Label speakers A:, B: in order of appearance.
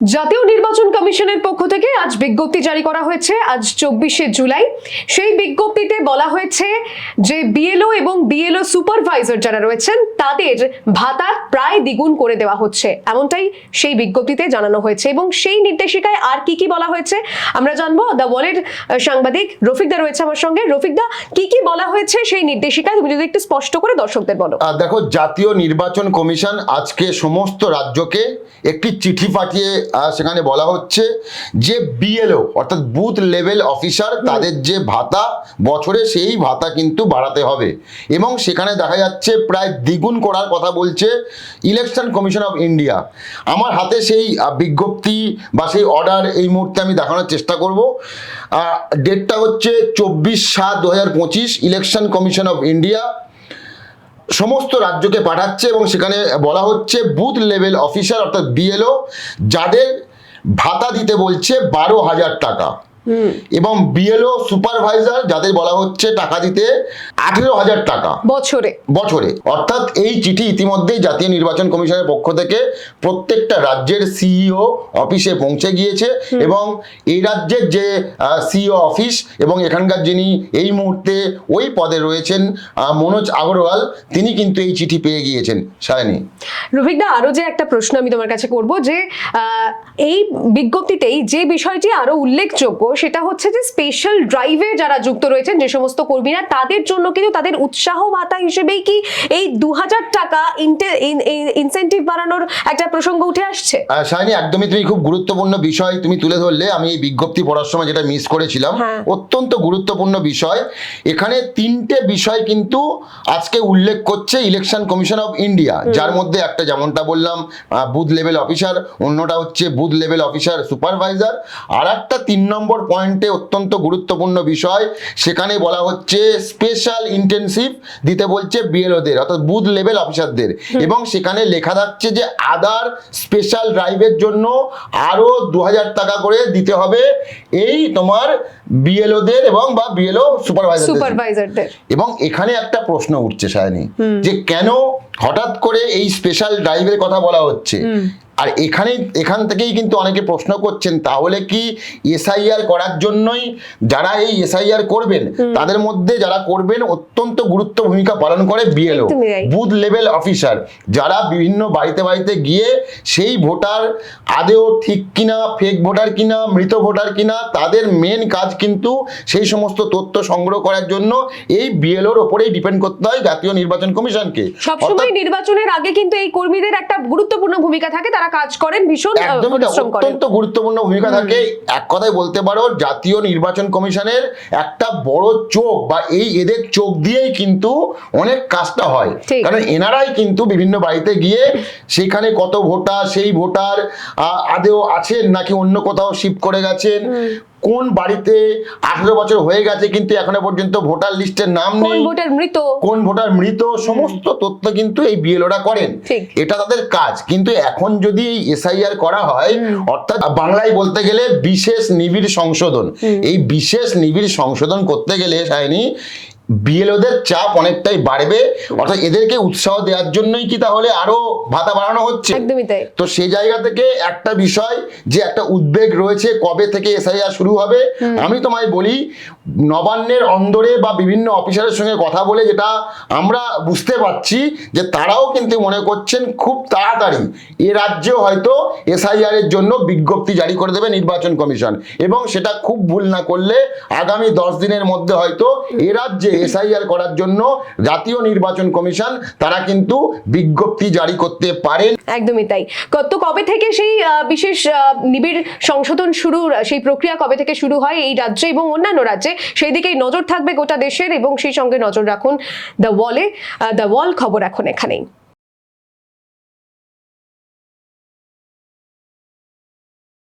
A: জাতীয় নির্বাচন কমিশনের পক্ষ থেকে আজ বিজ্ঞপ্তি জারি করা হয়েছে, আজ চব্বিশে জুলাই। সেই বিজ্ঞপ্তিতে বলা হয়েছে যে বিএলও এবং বিএলও সুপারভাইজার যারা রয়েছেন, তাদের ভাতা প্রায় দ্বিগুণ করে দেওয়া হচ্ছে। এমনটাই সেই বিজ্ঞপ্তিতে জানানো হয়েছে এবং সেই নির্দেশিকায় আর কি কি বলা হয়েছে, আমরা জানব। দ্য ওয়ালের সাংবাদিক রফিকদা রয়েছে আমার সঙ্গে। রফিকদা, কি কি বলা হয়েছে সেই নির্দেশিকায়? তুমি যদি একটু স্পষ্ট করে দর্শকদের বলো।
B: দেখো, জাতীয় নির্বাচন কমিশন আজকে সমস্ত রাজ্যকে একটি চিঠি পাঠিয়ে আহ, সেখানে বলা হচ্ছে যে বিএলও অর্থাৎ বুথ লেভেল অফিসার তাদের যে ভাতা বছরে সেই ভাতা কিন্তু বাড়াতে হবে। এবং সেখানে দেখা যাচ্ছে প্রায় দ্বিগুণ করার কথা বলছে ইলেকশন কমিশন অফ ইন্ডিয়া আমার হাতে সেই বিজ্ঞপ্তি বা সেই অর্ডার এই মুহূর্তে আমি দেখানোর চেষ্টা করব। ডেটটা হচ্ছে চব্বিশ সাত দু হাজার পঁচিশ ইলেকশন কমিশন অফ ইন্ডিয়া সমস্ত রাজ্যকে পাঠাচ্ছে এবং সেখানে বলা হচ্ছে বুথ লেভেল অফিসার অর্থাৎ বিএলও, যাদের ভাতা দিতে বলছে বারো হাজার টাকা। এবং বিএলও সুপারভাইজার যাদের বলা হচ্ছে টাকা দিতে আঠেরো হাজার টাকা।
A: বছরে।
B: বছরে। অর্থাৎ এই চিঠি ইতিমধ্যেই জাতীয় নির্বাচন কমিশনের পক্ষ থেকে প্রত্যেকটা রাজ্যের সিইও অফিসে পৌঁছে গিয়েছে এবং এই রাজ্যের যে সিইও অফিস এবং এখানকার যিনি এই মুহূর্তে ওই পদে রয়েছেন মনোজ আগরওয়াল তিনি কিন্তু এই চিঠি পেয়ে গিয়েছেন। সায়নী।
A: রফিকদা আরও যে একটা প্রশ্ন আমি তোমার কাছে করব যে এই বিজ্ঞপ্তিতেই যে বিষয়টি আরও উল্লেখযোগ্য সেটা হচ্ছে যে স্পেশাল ড্রাইভে যারা যুক্ত রয়েছেন যে সমস্ত কর্মীরা তাদের জন্য কিন্তু তাদের উৎসাহ ভাতা হিসেবেই কি এই দু হাজার টাকা ইনসেন্টিভ বাড়ানোর একটা প্রসঙ্গ উঠে আসছে?
B: সায়নী একদমই তুমি খুব গুরুত্বপূর্ণ বিষয় তুমি তুলে ধরলে। আমি এই বিজ্ঞপ্তি পড়ার সময় যেটা মিস করেছিলাম
A: হ্যাঁ।
B: অত্যন্ত গুরুত্বপূর্ণ বিষয়। এখানে তিনটে বিষয় কিন্তু আজকে উল্লেখ করছে ইলেকশন কমিশন অফ ইন্ডিয়া যার মধ্যে একটা যেমনটা বললাম বুথ লেভেল অফিসার অন্যটা হচ্ছে বুথ লেভেল অফিসার সুপারভাইজার আর একটা তিন নম্বর পয়েন্টে অত্যন্ত গুরুত্বপূর্ণ বিষয়। সেখানে বলা হচ্ছে স্পেশাল ইন্টেনসিভ দিতে বলছে বিএলওদের অর্থাৎ বুথ লেভেল অফিসারদের এবং সেখানে লেখা থাকছে যে আদার স্পেশাল ড্রাইভের জন্য আরও দু হাজার টাকা করে দিতে হবে এই তোমার বিএলওদের এবং বা বিএলও সুপারভাইজার
A: সুপারভাইজারদের
B: এবং এখানে একটা প্রশ্ন উঠছে সায়নী যে কেন হঠাৎ করে এই স্পেশাল ড্রাইভের কথা বলা হচ্ছে? আর এখানে এখান থেকেই কিন্তু অনেকে প্রশ্ন করছেন তাহলে কি এসআইআর করার জন্যই যারা এই এসআইআর করবেন তাদের মধ্যে যারা করবেন অত্যন্ত গুরুত্ব ভূমিকা পালন করে বিএলও বুথ লেভেল অফিসার। যারা বিভিন্ন বাড়িতে বাড়িতে গিয়ে সেই ভোটার আদেও ঠিক কিনা ফেক ভোটার কিনা মৃত ভোটার কিনা তাদের মেন কাজ কিন্তু সেই সমস্ত তথ্য সংগ্রহ করার জন্য এই বিএলওর ওপরেই ডিপেন্ড করতে হয় জাতীয় নির্বাচন কমিশনকে।
A: সবসময় নির্বাচনের আগে কিন্তু এই কর্মীদের একটা গুরুত্বপূর্ণ ভূমিকা থাকে তারা কাজ করেন ভীষণ পরিশ্রম করেন।
B: অত্যন্ত গুরুত্বপূর্ণ ভূমিকা থাকে। এক কথায় বলতে পারো জাতীয় নির্বাচন কমিশনের একটা বড় চোখ বা এই এদের চোখ দিয়েই কিন্তু অনেক কাজটা হয়। কারণ এনারাই কিন্তু বিভিন্ন বাড়িতে গিয়ে সেখানে কত ভোটার সেই ভোটার আদেও আছেন নাকি অন্য কোথাও শিফট করে গেছেন? কোন বাড়িতে আঠারো বছর হয়ে গেছে কিন্তু এখনও পর্যন্ত ভোটার লিস্টের নাম
A: কোন
B: নেই?
A: ভোটার মৃত?
B: কোন ভোটার মৃত? সমস্ত তথ্য কিন্তু এই বিএলওরা করেন। এটা তাদের কাজ। কিন্তু এখন যদি এই এসআইআর করা হয় অর্থাৎ বাংলায় বলতে গেলে বিশেষ নিবিড় সংশোধন। এই বিশেষ নিবিড় সংশোধন করতে গেলে সায়নী বিএলওদের চাপ অনেকটাই বাড়বে অর্থাৎ এদেরকে উৎসাহ দেওয়ার জন্যই কি তাহলে আরও ভাতা বাড়ানো হচ্ছে?
A: একদমই তাই।
B: তো সেই জায়গা থেকে একটা বিষয় যে একটা উদ্বেগ রয়েছে কবে থেকে এসআইআর শুরু হবে আমি তোমায় বলি নবান্নের অন্দরে বা বিভিন্ন অফিসারের সঙ্গে কথা বলে যেটা আমরা বুঝতে পারছি যে তারাও কিন্তু মনে করছেন খুব তাড়াতাড়ি এ রাজ্যেও হয়তো এসআইআর এর জন্য বিজ্ঞপ্তি জারি করে দেবে নির্বাচন কমিশন এবং সেটা খুব ভুল না করলে আগামী দশ দিনের মধ্যে হয়তো এ রাজ্যে এসআইআর করার জন্য জাতীয় নির্বাচন কমিশন, তারা কিন্তু বিজ্ঞপ্তি জারি করতে পারেন।
A: একদমই তাই। তো কবে থেকে সেই বিশেষ নিবিড় সংশোধন শুরু, সেই প্রক্রিয়া কবে থেকে শুরু হয় এই রাজ্যে এবং অন্যান্য রাজ্যে? সেই দিকেই নজর থাকবে গোটা দেশের এবং সেই সঙ্গে নজর রাখুন দ্য ওয়ালে দ্য ওয়াল খবর এখন এখানেই।